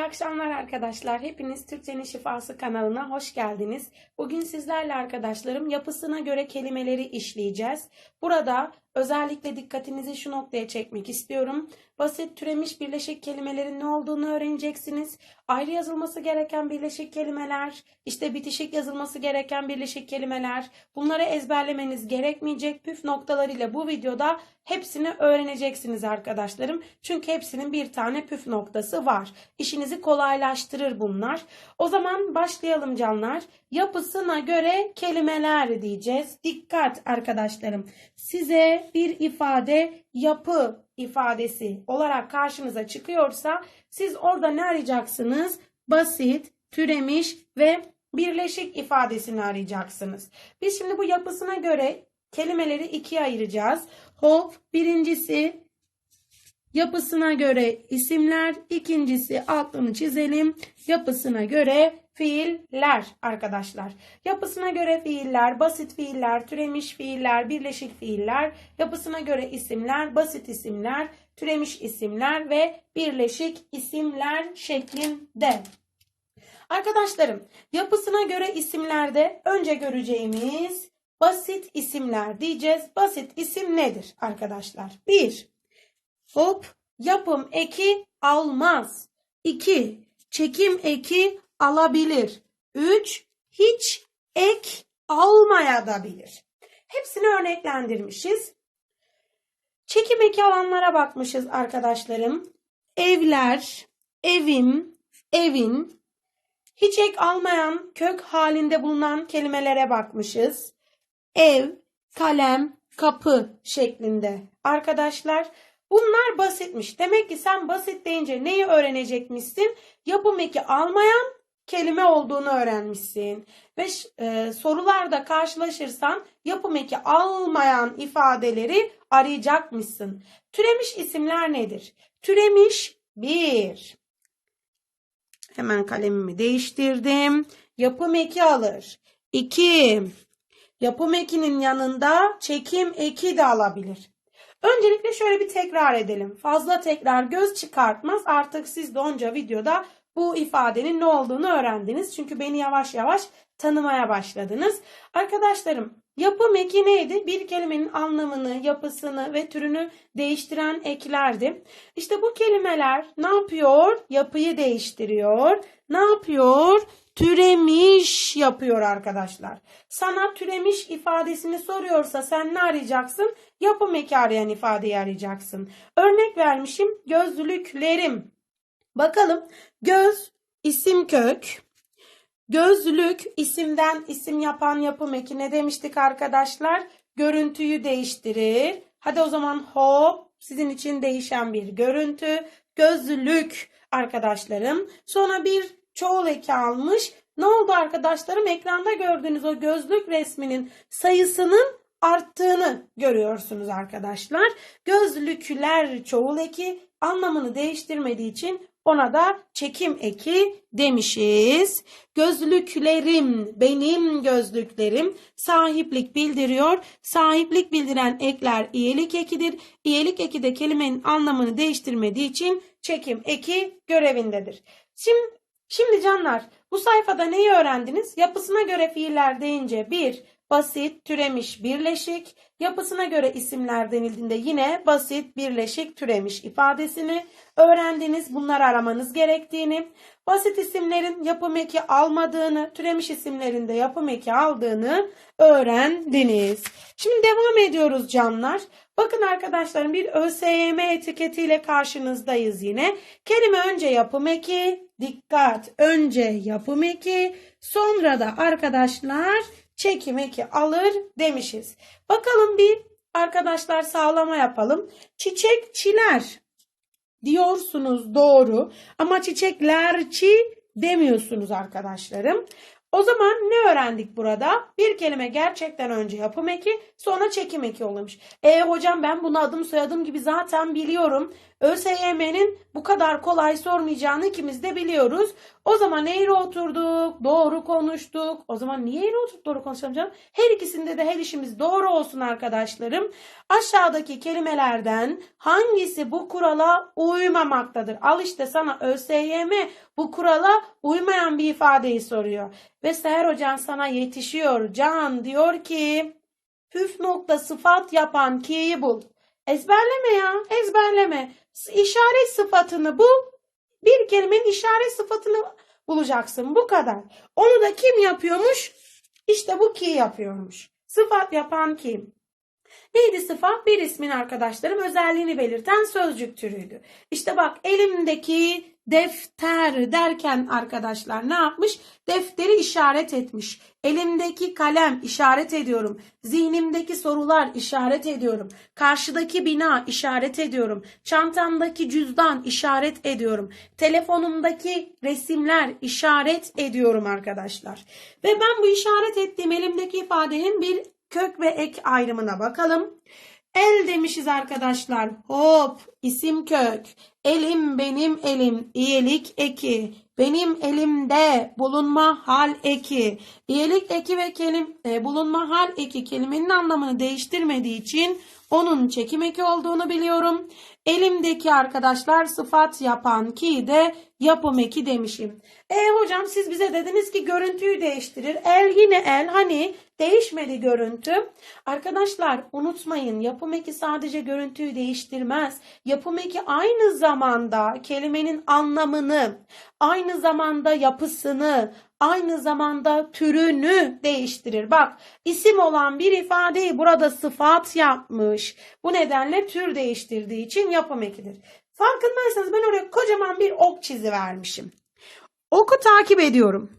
İyi akşamlar arkadaşlar. Hepiniz Türkçenin Şifası kanalına hoş geldiniz. Bugün sizlerle arkadaşlarım yapısına göre kelimeleri işleyeceğiz. Burada özellikle dikkatinizi şu noktaya çekmek istiyorum. Basit türemiş birleşik kelimelerin ne olduğunu öğreneceksiniz. Ayrı yazılması gereken birleşik kelimeler, işte bitişik yazılması gereken birleşik kelimeler. Bunları ezberlemeniz gerekmeyecek püf noktalarıyla bu videoda hepsini öğreneceksiniz arkadaşlarım. Çünkü hepsinin bir tane püf noktası var. İşinizi kolaylaştırır bunlar. O zaman başlayalım canlar. Yapısına göre kelimeler diyeceğiz. Dikkat arkadaşlarım. Size bir ifade yapı ifadesi olarak karşınıza çıkıyorsa siz orada ne arayacaksınız? Basit, türemiş ve birleşik ifadesini arayacaksınız. Biz şimdi bu yapısına göre kelimeleri ikiye ayıracağız. Hop birincisi yapısına göre isimler, ikincisi altını çizelim. Yapısına göre fiiller arkadaşlar. Yapısına göre fiiller, basit fiiller, türemiş fiiller, birleşik fiiller, yapısına göre isimler, basit isimler, türemiş isimler ve birleşik isimler şeklinde. Arkadaşlarım, yapısına göre isimlerde önce göreceğimiz basit isimler diyeceğiz. Basit isim nedir arkadaşlar? 1. Hop yapım eki almaz. 2. Çekim eki alabilir. 3. Hiç ek almayabilir. Hepsini örneklendirmişiz. Çekim eki alanlara bakmışız arkadaşlarım. Evler, evim, evin. Hiç ek almayan kök halinde bulunan kelimelere bakmışız. Ev, kalem, kapı şeklinde. Arkadaşlar bunlar basitmiş. Demek ki sen basit deyince neyi öğrenecekmişsin? Yapım eki almayan kelime olduğunu öğrenmişsin. Ve e, sorularda karşılaşırsan yapım eki almayan ifadeleri arayacakmışsın. Türemiş isimler nedir? Türemiş bir. Hemen kalemimi değiştirdim. Yapım eki alır. 2. Yapım ekinin yanında çekim eki de alabilir. Öncelikle şöyle bir tekrar edelim. Fazla tekrar göz çıkartmaz. Artık siz de onca videoda bu ifadenin ne olduğunu öğrendiniz. Çünkü beni yavaş yavaş tanımaya başladınız. Arkadaşlarım yapım eki neydi? Bir kelimenin anlamını, yapısını ve türünü değiştiren eklerdi. İşte bu kelimeler ne yapıyor? Yapıyı değiştiriyor. Ne yapıyor? Türemiş yapıyor arkadaşlar. Sana türemiş ifadesini soruyorsa sen ne arayacaksın? Yapım eki arayan ifadeyi arayacaksın. Örnek vermişim gözlüklerim. Bakalım göz isim kök. Gözlük isimden isim yapan yapım eki ne demiştik arkadaşlar? Görüntüyü değiştirir. Hadi o zaman hop sizin için değişen bir görüntü. Gözlük arkadaşlarım. Sonra bir çoğul eki almış. Ne oldu arkadaşlarım? Ekranda gördüğünüz o gözlük resminin sayısının arttığını görüyorsunuz arkadaşlar. Gözlükler çoğul eki anlamını değiştirmediği için ona da çekim eki demişiz. Gözlüklerim, benim gözlüklerim sahiplik bildiriyor. Sahiplik bildiren ekler iyelik ekidir. İyelik eki de kelimenin anlamını değiştirmediği için çekim eki görevindedir. Şimdi, şimdi canlar bu sayfada neyi öğrendiniz? Yapısına göre fiiller deyince bir basit, türemiş, birleşik. Yapısına göre isimler denildiğinde yine basit, birleşik, türemiş ifadesini öğrendiniz. Bunları aramanız gerektiğini, basit isimlerin yapım eki almadığını, türemiş isimlerin de yapım eki aldığını öğrendiniz. Şimdi devam ediyoruz canlar. Bakın arkadaşlarım bir ÖSYM etiketiyle karşınızdayız yine. Kelime önce yapım eki, dikkat önce yapım eki, sonra da arkadaşlar çekim eki alır demişiz. Bakalım bir arkadaşlar sağlama yapalım. Çiçekçiler diyorsunuz doğru ama çiçeklerçi demiyorsunuz arkadaşlarım. O zaman ne öğrendik burada? Bir kelime gerçekten önce yapım eki sonra çekim eki olmuş. E hocam ben bunu adım soyadım gibi zaten biliyorum. ÖSYM'nin bu kadar kolay sormayacağını ikimiz de biliyoruz. O zaman eğri oturduk, doğru konuştuk. O zaman niye eğri oturduk, doğru konuşalım canım? Her ikisinde de her işimiz doğru olsun arkadaşlarım. Aşağıdaki kelimelerden hangisi bu kurala uymamaktadır? Al işte sana ÖSYM bu kurala uymayan bir ifadeyi soruyor. Ve Seher Hocan sana yetişiyor. Can diyor ki püf nokta sıfat yapan ki'yi bul. Ezberleme ya ezberleme. İşaret sıfatını bul. Bir kelimenin işaret sıfatını bulacaksın. Bu kadar. Onu da kim yapıyormuş? İşte bu ki yapıyormuş. Sıfat yapan kim? Neydi sıfat? Bir ismin arkadaşlarım özelliğini belirten sözcük türüydü. İşte bak elimdeki defter derken arkadaşlar ne yapmış? Defteri işaret etmiş. Elimdeki kalem işaret ediyorum. Zihnimdeki sorular işaret ediyorum. Karşıdaki bina işaret ediyorum. Çantamdaki cüzdan işaret ediyorum. Telefonumdaki resimler işaret ediyorum arkadaşlar. Ve ben bu işaret ettiğim elimdeki ifadenin bir kök ve ek ayrımına bakalım. El demişiz arkadaşlar. Hop isim kök. Elim benim elim. İyilik eki. Benim elimde bulunma hal eki. İyilik eki ve kelim e, bulunma hal eki kelimenin anlamını değiştirmediği için onun çekim eki olduğunu biliyorum. Elimdeki arkadaşlar sıfat yapan ki de yapım eki demişim. E hocam siz bize dediniz ki görüntüyü değiştirir. El yine el hani değişmedi görüntü. Arkadaşlar unutmayın yapım eki sadece görüntüyü değiştirmez. Yapım eki aynı zamanda kelimenin anlamını, aynı zamanda yapısını, aynı zamanda türünü değiştirir. Bak isim olan bir ifadeyi burada sıfat yapmış. Bu nedenle tür değiştirdiği için yapım ekidir. Farkındaysanız ben oraya kocaman bir ok çizi vermişim. Oku takip ediyorum.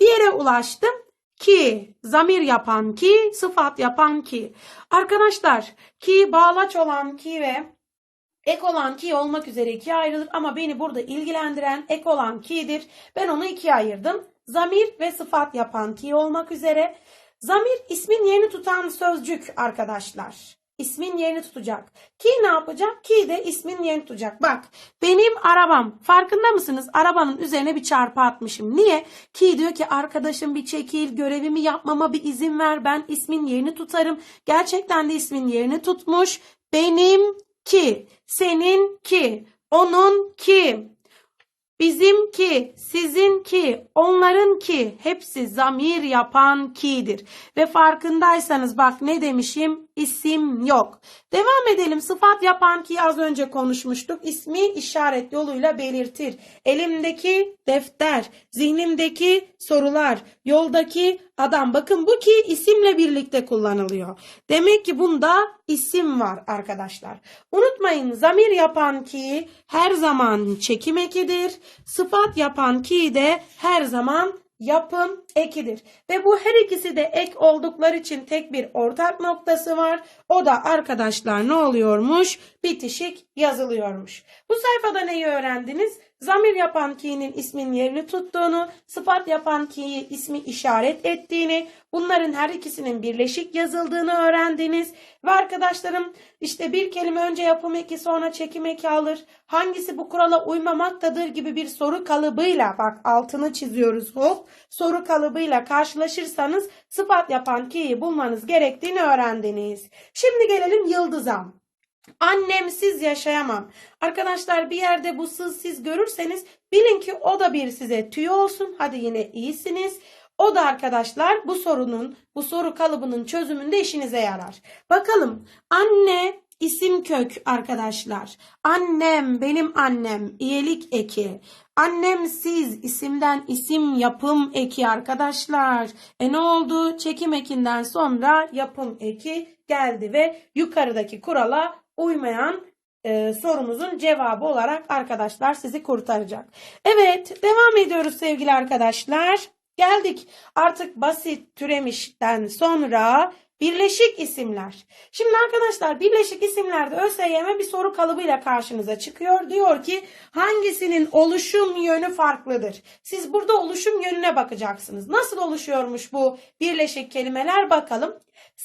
Bir yere ulaştım ki, zamir yapan ki, sıfat yapan ki. Arkadaşlar ki bağlaç olan ki ve ek olan ki olmak üzere ikiye ayrılır ama beni burada ilgilendiren ek olan ki'dir. Ben onu ikiye ayırdım. Zamir ve sıfat yapan ki olmak üzere. Zamir ismin yerini tutan sözcük arkadaşlar. İsmin yerini tutacak. Ki ne yapacak? Ki de ismin yerini tutacak. Bak benim arabam. Farkında mısınız? Arabanın üzerine bir çarpı atmışım. Niye? Ki diyor ki arkadaşım bir çekil görevimi yapmama bir izin ver. Ben ismin yerini tutarım. Gerçekten de ismin yerini tutmuş. Benim ki, senin ki, onun ki, bizimki, sizinki, onlarınki hepsi zamir yapan ki'dir. Ve farkındaysanız bak ne demişim? İsim yok. Devam edelim. Sıfat yapan ki az önce konuşmuştuk. İsmi işaret yoluyla belirtir. Elimdeki defter, zihnimdeki sorular, yoldaki adam. Bakın bu ki isimle birlikte kullanılıyor. Demek ki bunda isim var arkadaşlar. Unutmayın zamir yapan ki her zaman çekim ekidir. Sıfat yapan ki de her zaman yapım ekidir. Ve bu her ikisi de ek oldukları için tek bir ortak noktası var. O da arkadaşlar ne oluyormuş? Bitişik yazılıyormuş. Bu sayfada neyi öğrendiniz? Zamir yapan ki'nin ismin yerini tuttuğunu, sıfat yapan ki'yi ismi işaret ettiğini, bunların her ikisinin birleşik yazıldığını öğrendiniz. Ve arkadaşlarım işte bir kelime önce yapım eki sonra çekim eki alır. Hangisi bu kurala uymamaktadır gibi bir soru kalıbıyla bak altını çiziyoruz hop. Soru kalıbıyla karşılaşırsanız sıfat yapan ki'yi bulmanız gerektiğini öğrendiniz. Şimdi gelelim yıldıza. Annemsiz yaşayamam. Arkadaşlar bir yerde bu sız siz görürseniz bilin ki o da bir size tüy olsun. Hadi yine iyisiniz. O da arkadaşlar bu sorunun, bu soru kalıbının çözümünde işinize yarar. Bakalım anne isim kök arkadaşlar. Annem benim annem iyilik eki. Annemsiz isimden isim yapım eki arkadaşlar. E ne oldu? Çekim ekinden sonra yapım eki geldi ve yukarıdaki kurala uymayan e, sorumuzun cevabı olarak arkadaşlar sizi kurtaracak. Evet devam ediyoruz sevgili arkadaşlar. Geldik artık basit türemişten sonra birleşik isimler. Şimdi arkadaşlar birleşik isimlerde ÖSYM bir soru kalıbıyla karşınıza çıkıyor. Diyor ki hangisinin oluşum yönü farklıdır? Siz burada oluşum yönüne bakacaksınız. Nasıl oluşuyormuş bu birleşik kelimeler bakalım.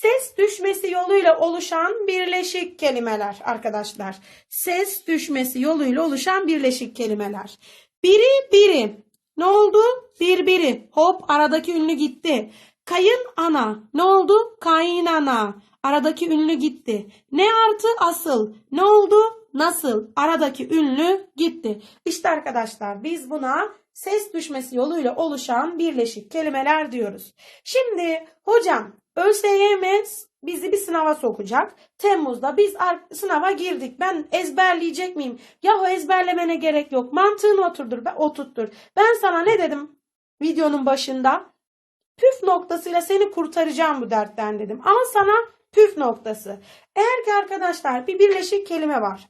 Ses düşmesi yoluyla oluşan birleşik kelimeler arkadaşlar. Ses düşmesi yoluyla oluşan birleşik kelimeler. Biri biri. Ne oldu? Birbiri. Hop aradaki ünlü gitti. Kayın ana. Ne oldu? Kaynana. Aradaki ünlü gitti. Ne artı asıl. Ne oldu? Nasıl? Aradaki ünlü gitti. İşte arkadaşlar biz buna ses düşmesi yoluyla oluşan birleşik kelimeler diyoruz. Şimdi hocam ÖSYM bizi bir sınava sokacak. Temmuz'da biz sınava girdik. Ben ezberleyecek miyim? Yahu ezberlemene gerek yok. Mantığını oturdur, ben oturttur. Ben sana ne dedim videonun başında? Püf noktasıyla seni kurtaracağım bu dertten dedim. Ama sana püf noktası. Eğer ki arkadaşlar bir birleşik kelime var.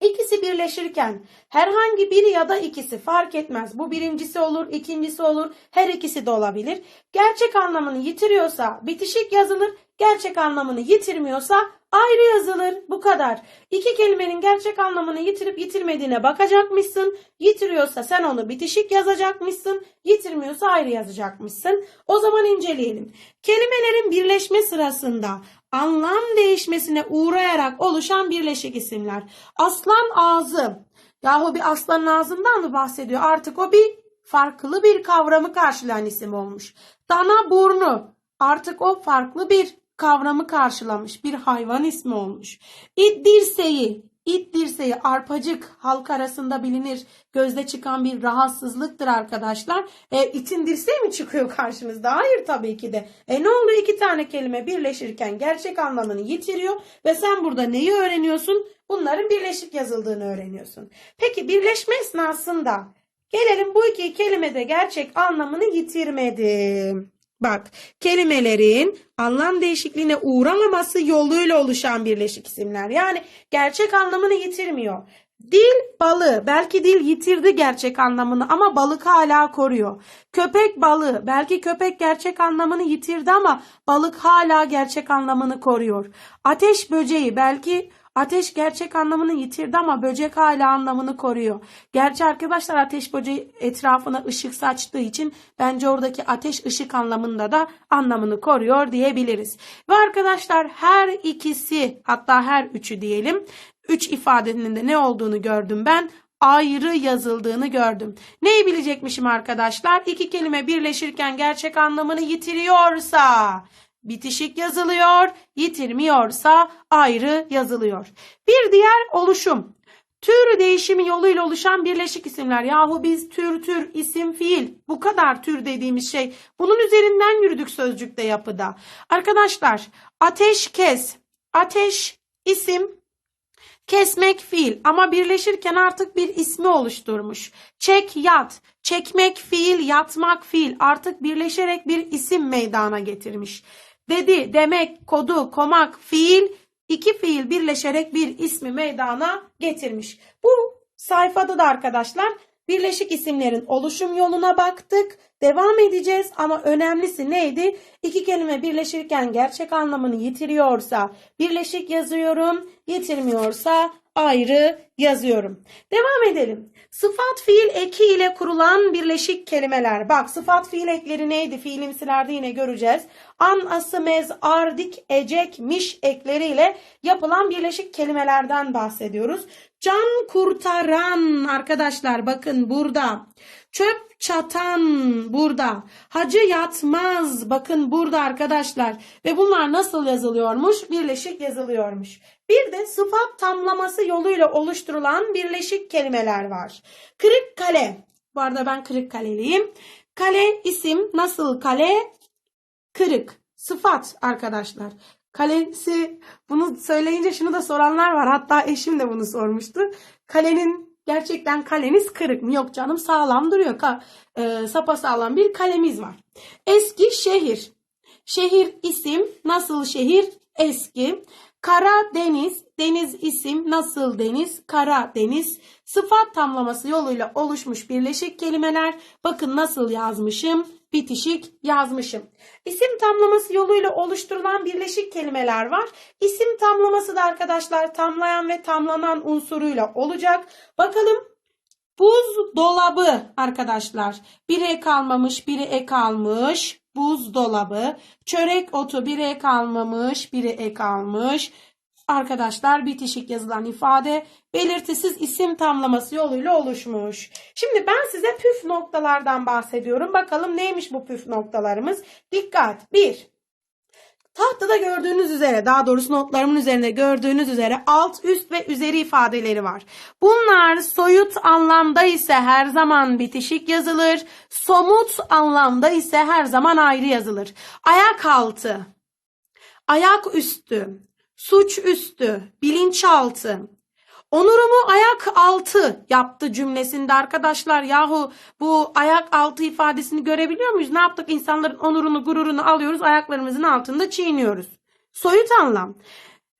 İkisi birleşirken herhangi biri ya da ikisi fark etmez. Bu birincisi olur, ikincisi olur, her ikisi de olabilir. Gerçek anlamını yitiriyorsa bitişik yazılır, gerçek anlamını yitirmiyorsa ayrı yazılır. Bu kadar. İki kelimenin gerçek anlamını yitirip yitirmediğine bakacakmışsın. Yitiriyorsa sen onu bitişik yazacakmışsın, yitirmiyorsa ayrı yazacakmışsın. O zaman inceleyelim. Kelimelerin birleşme sırasında anlam değişmesine uğrayarak oluşan birleşik isimler. Aslan ağzı. Yahu bir aslanın ağzından mı bahsediyor? Artık o bir farklı bir kavramı karşılayan isim olmuş. Dana burnu. Artık o farklı bir kavramı karşılamış. Bir hayvan ismi olmuş. İt dirseği. İt dirseği arpacık halk arasında bilinir. Gözde çıkan bir rahatsızlıktır arkadaşlar. E, itin dirseği mi çıkıyor karşınızda? Hayır tabii ki de. E ne oldu? İki tane kelime birleşirken gerçek anlamını yitiriyor ve sen burada neyi öğreniyorsun? Bunların birleşik yazıldığını öğreniyorsun. Peki birleşme esnasında gelelim bu iki kelimede gerçek anlamını yitirmedi. Bak kelimelerin anlam değişikliğine uğramaması yoluyla oluşan birleşik isimler. Yani gerçek anlamını yitirmiyor. Dil balığı belki dil yitirdi gerçek anlamını ama balık hala koruyor. Köpek balığı belki köpek gerçek anlamını yitirdi ama balık hala gerçek anlamını koruyor. Ateş böceği belki Ateş gerçek anlamını yitirdi ama böcek hala anlamını koruyor. Gerçi arkadaşlar ateş böceği etrafına ışık saçtığı için bence oradaki ateş ışık anlamında da anlamını koruyor diyebiliriz. Ve arkadaşlar her ikisi hatta her üçü diyelim üç ifadenin de ne olduğunu gördüm ben ayrı yazıldığını gördüm. Neyi bilecekmişim arkadaşlar? İki kelime birleşirken gerçek anlamını yitiriyorsa bitişik yazılıyor, yitirmiyorsa ayrı yazılıyor. Bir diğer oluşum. Tür değişimi yoluyla oluşan birleşik isimler. Yahu biz tür tür isim fiil bu kadar tür dediğimiz şey. Bunun üzerinden yürüdük sözcükte yapıda. Arkadaşlar ateş kes, ateş isim, Kesmek fiil ama birleşirken artık bir ismi oluşturmuş. Çek yat, çekmek fiil, yatmak fiil artık birleşerek bir isim meydana getirmiş. Dedi, demek, kodu, komak, fiil, iki fiil birleşerek bir ismi meydana getirmiş. Bu sayfada da arkadaşlar birleşik isimlerin oluşum yoluna baktık. Devam edeceğiz ama önemlisi neydi? İki kelime birleşirken gerçek anlamını yitiriyorsa birleşik yazıyorum, yitirmiyorsa ayrı yazıyorum. Devam edelim. Sıfat fiil eki ile kurulan birleşik kelimeler. Bak sıfat fiil ekleri neydi? Fiilimsilerde yine göreceğiz. An, ası, mez, ardik, ecek, miş ekleriyle yapılan birleşik kelimelerden bahsediyoruz. Can kurtaran arkadaşlar bakın burada. Çöp çatan burada. Hacı yatmaz bakın burada arkadaşlar. Ve bunlar nasıl yazılıyormuş? Birleşik yazılıyormuş. Bir de sıfat tamlaması yoluyla oluşturulan birleşik kelimeler var. Kırık kale. Bu arada ben kırık kaleliyim. Kale isim nasıl kale? Kırık. Sıfat arkadaşlar. Kalesi bunu söyleyince şunu da soranlar var. Hatta eşim de bunu sormuştu. Kalenin gerçekten kaleniz kırık mı? Yok canım sağlam duruyor. Ka, e, sapasağlam bir kalemiz var. Eski şehir. Şehir isim nasıl şehir? Eski. Kara deniz, isim nasıl deniz? Kara deniz. Sıfat tamlaması yoluyla oluşmuş birleşik kelimeler. Bakın nasıl yazmışım? Bitişik yazmışım. İsim tamlaması yoluyla oluşturulan birleşik kelimeler var. İsim tamlaması da arkadaşlar tamlayan ve tamlanan unsuruyla olacak. Bakalım Buz dolabı arkadaşlar. Biri ek almamış, biri ek almış. buzdolabı, çörek otu bir ek almamış, biri ek almış. Arkadaşlar bitişik yazılan ifade belirtisiz isim tamlaması yoluyla oluşmuş. Şimdi ben size püf noktalardan bahsediyorum. Bakalım neymiş bu püf noktalarımız? Dikkat. 1. Tahtada gördüğünüz üzere, daha doğrusu notlarımın üzerinde gördüğünüz üzere alt, üst ve üzeri ifadeleri var. Bunlar soyut anlamda ise her zaman bitişik yazılır. Somut anlamda ise her zaman ayrı yazılır. Ayak altı, ayak üstü, suç üstü, bilinçaltı. Onurumu ayak altı yaptı cümlesinde arkadaşlar. Yahu bu ayak altı ifadesini görebiliyor muyuz? Ne yaptık? İnsanların onurunu, gururunu alıyoruz, ayaklarımızın altında çiğniyoruz. Soyut anlam.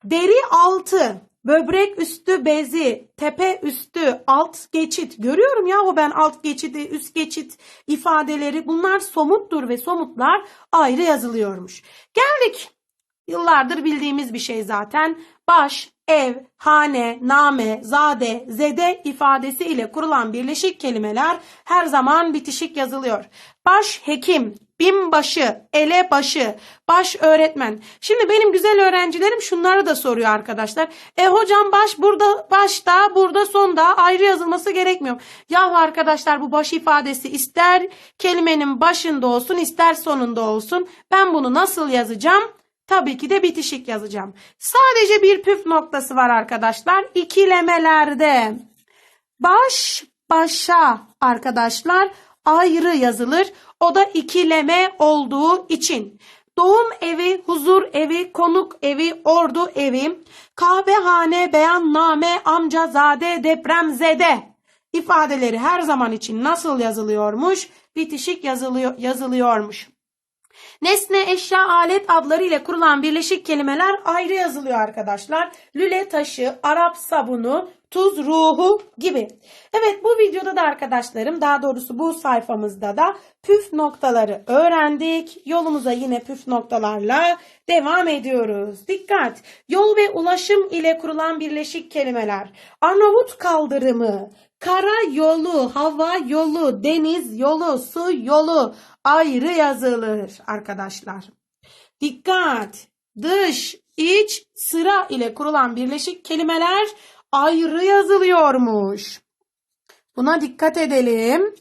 Deri altı, böbrek üstü bezi, tepe üstü, alt geçit. Görüyorum yahu ben alt geçidi, üst geçit ifadeleri. Bunlar somuttur ve somutlar ayrı yazılıyormuş. Geldik Yıllardır bildiğimiz bir şey zaten. Baş, ev, hane, name, zade, zede ifadesi ile kurulan birleşik kelimeler her zaman bitişik yazılıyor. Baş hekim, binbaşı, elebaşı, baş öğretmen. Şimdi benim güzel öğrencilerim şunları da soruyor arkadaşlar. E hocam baş burada başta burada sonda ayrı yazılması gerekmiyor. Yahu arkadaşlar bu baş ifadesi ister kelimenin başında olsun ister sonunda olsun. Ben bunu nasıl yazacağım? Tabii ki de bitişik yazacağım. Sadece bir püf noktası var arkadaşlar. İkilemelerde baş başa arkadaşlar ayrı yazılır. O da ikileme olduğu için. Doğum evi, huzur evi, konuk evi, ordu evi, kahvehane, beyanname, amcazade, depremzede ifadeleri her zaman için nasıl yazılıyormuş? Bitişik yazılıyor, yazılıyormuş. Nesne, eşya, alet adları ile kurulan birleşik kelimeler ayrı yazılıyor arkadaşlar. Lüle taşı, Arap sabunu, tuz ruhu gibi. Evet bu videoda da arkadaşlarım daha doğrusu bu sayfamızda da püf noktaları öğrendik. Yolumuza yine püf noktalarla devam ediyoruz. Dikkat! Yol ve ulaşım ile kurulan birleşik kelimeler. Arnavut kaldırımı, Kara yolu, hava yolu, deniz yolu, su yolu ayrı yazılır arkadaşlar. Dikkat! Dış, iç, sıra ile kurulan birleşik kelimeler ayrı yazılıyormuş. Buna dikkat edelim.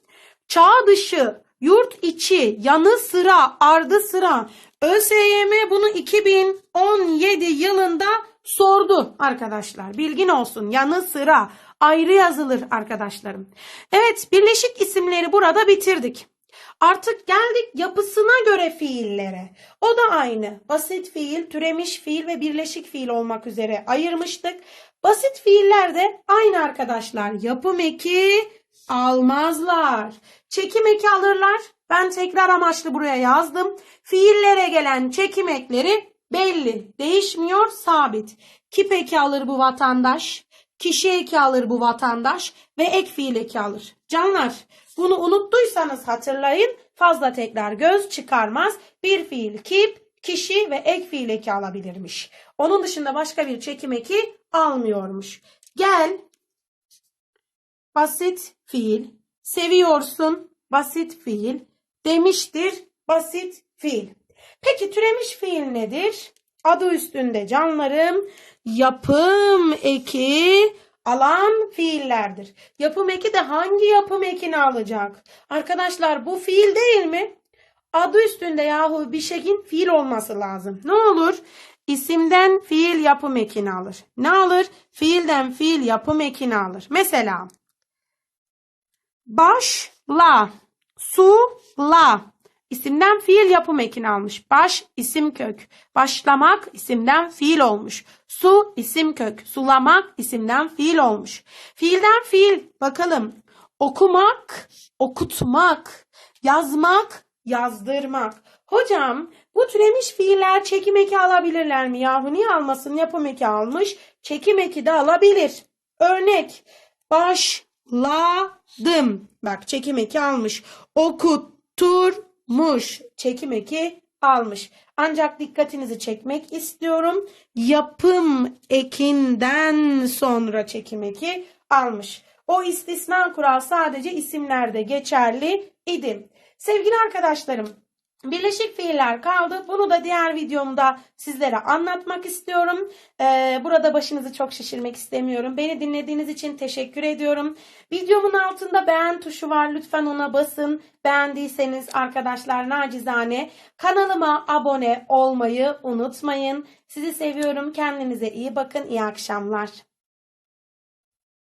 Çağ dışı, yurt içi, yanı sıra, ardı sıra. ÖSYM bunu 2017 yılında sordu arkadaşlar. Bilgin olsun. Yanı sıra ayrı yazılır arkadaşlarım. Evet birleşik isimleri burada bitirdik. Artık geldik yapısına göre fiillere. O da aynı. Basit fiil, türemiş fiil ve birleşik fiil olmak üzere ayırmıştık. Basit fiiller de aynı arkadaşlar. Yapım eki almazlar. Çekim eki alırlar. Ben tekrar amaçlı buraya yazdım. Fiillere gelen çekim ekleri belli. Değişmiyor, sabit. Kip eki alır bu vatandaş. Kişi eki alır bu vatandaş ve ek fiil eki alır. Canlar bunu unuttuysanız hatırlayın fazla tekrar göz çıkarmaz. Bir fiil kip, kişi ve ek fiil eki alabilirmiş. Onun dışında başka bir çekim eki almıyormuş. Gel basit fiil, seviyorsun basit fiil, demiştir basit fiil. Peki türemiş fiil nedir? Adı üstünde canlarım yapım eki alan fiillerdir. Yapım eki de hangi yapım ekini alacak? Arkadaşlar bu fiil değil mi? Adı üstünde yahu bir şeyin fiil olması lazım. Ne olur? İsimden fiil yapım ekini alır. Ne alır? Fiilden fiil yapım ekini alır. Mesela başla, su, la. İsimden fiil yapım ekini almış. Baş isim kök. Başlamak isimden fiil olmuş. Su isim kök. Sulamak isimden fiil olmuş. Fiilden fiil bakalım. Okumak, okutmak, yazmak, yazdırmak. Hocam bu türemiş fiiller çekim eki alabilirler mi? Yahu niye almasın? Yapım eki almış. Çekim eki de alabilir. Örnek. Başladım. Bak çekim eki almış. Okutturmuş. Çekim eki almış. Ancak dikkatinizi çekmek istiyorum. Yapım ekinden sonra çekim eki almış. O istisna kural sadece isimlerde geçerli idi. Sevgili arkadaşlarım, Birleşik fiiller kaldı. Bunu da diğer videomda sizlere anlatmak istiyorum. Ee, burada başınızı çok şişirmek istemiyorum. Beni dinlediğiniz için teşekkür ediyorum. Videomun altında beğen tuşu var. Lütfen ona basın. Beğendiyseniz arkadaşlar nacizane kanalıma abone olmayı unutmayın. Sizi seviyorum. Kendinize iyi bakın. İyi akşamlar.